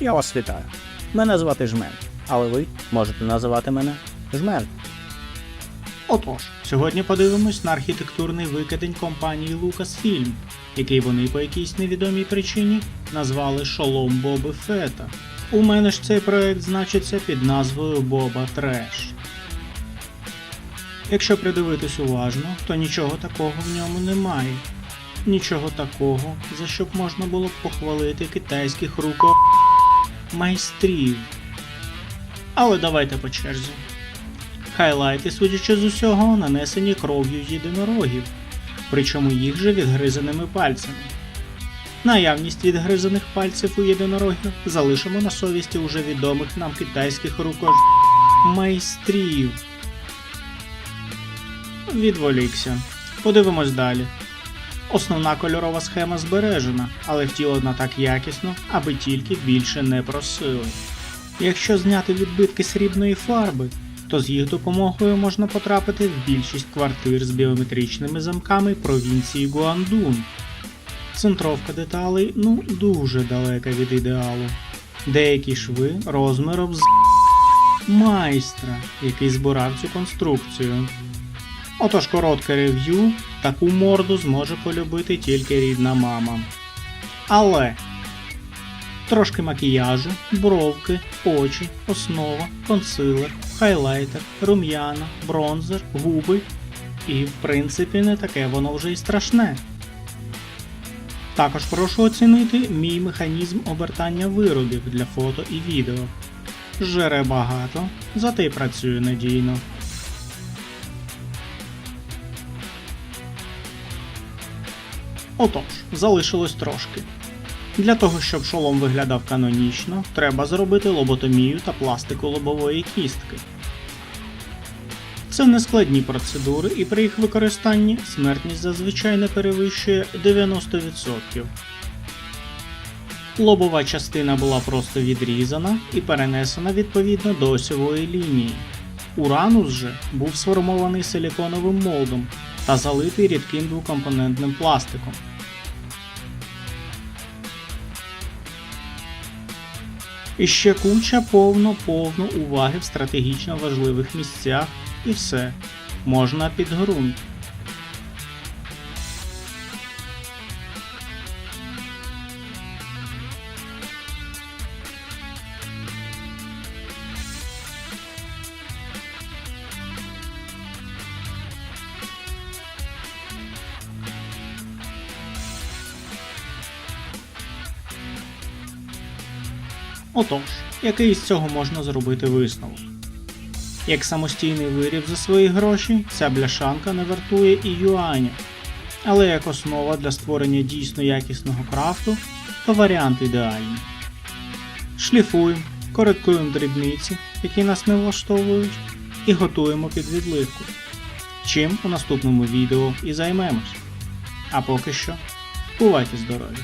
Я вас вітаю. Мене звати Жмель, але ви можете називати мене Жмель. Отож, сьогодні подивимось на архітектурний викидень компанії Lucasfilm, який вони по якійсь невідомій причині назвали Шолом Боби Фета. У мене ж цей проект значиться під назвою Боба Треш. Якщо придивитись уважно, то нічого такого в ньому немає. Нічого такого, за що б можна було б похвалити китайських руко майстрів. Але давайте по черзі. Хайлайти, судячи з усього, нанесені кров'ю єдинорогів, причому їх же відгризаними пальцями. Наявність відгризаних пальців у єдинорогів залишимо на совісті уже відомих нам китайських руко майстрів. Відволікся. Подивимось далі. Основна кольорова схема збережена, але втілена так якісно, аби тільки більше не просили. Якщо зняти відбитки срібної фарби, то з їх допомогою можна потрапити в більшість квартир з біометричними замками провінції Гуандун. Центровка деталей ну дуже далека від ідеалу. Деякі шви розміром з майстра, який збирав цю конструкцію. Отож коротке рев'ю, таку морду зможе полюбити тільки рідна мама. Але трошки макіяжу, бровки, очі, основа, консилер, хайлайтер, рум'яна, бронзер, губи. І в принципі не таке воно вже й страшне. Також прошу оцінити мій механізм обертання виробів для фото і відео. Жере багато, зате й працює надійно. Отож, залишилось трошки. Для того, щоб шолом виглядав канонічно, треба зробити лоботомію та пластику лобової кістки. Це нескладні процедури, і при їх використанні смертність зазвичай не перевищує 90%. Лобова частина була просто відрізана і перенесена відповідно до осьової лінії. Уранус же був сформований силіконовим молдом та залитий рідким двокомпонентним пластиком. І ще куча повно-повно уваги в стратегічно важливих місцях, і все. Можна під ґрунт. Отож, який з цього можна зробити висновок? Як самостійний виріб за свої гроші, ця бляшанка не вартує і юаня. Але як основа для створення дійсно якісного крафту, то варіант ідеальний. Шліфуємо, коректуємо дрібниці, які нас не влаштовують, і готуємо під відливку. Чим у наступному відео і займемось. А поки що, бувайте здорові!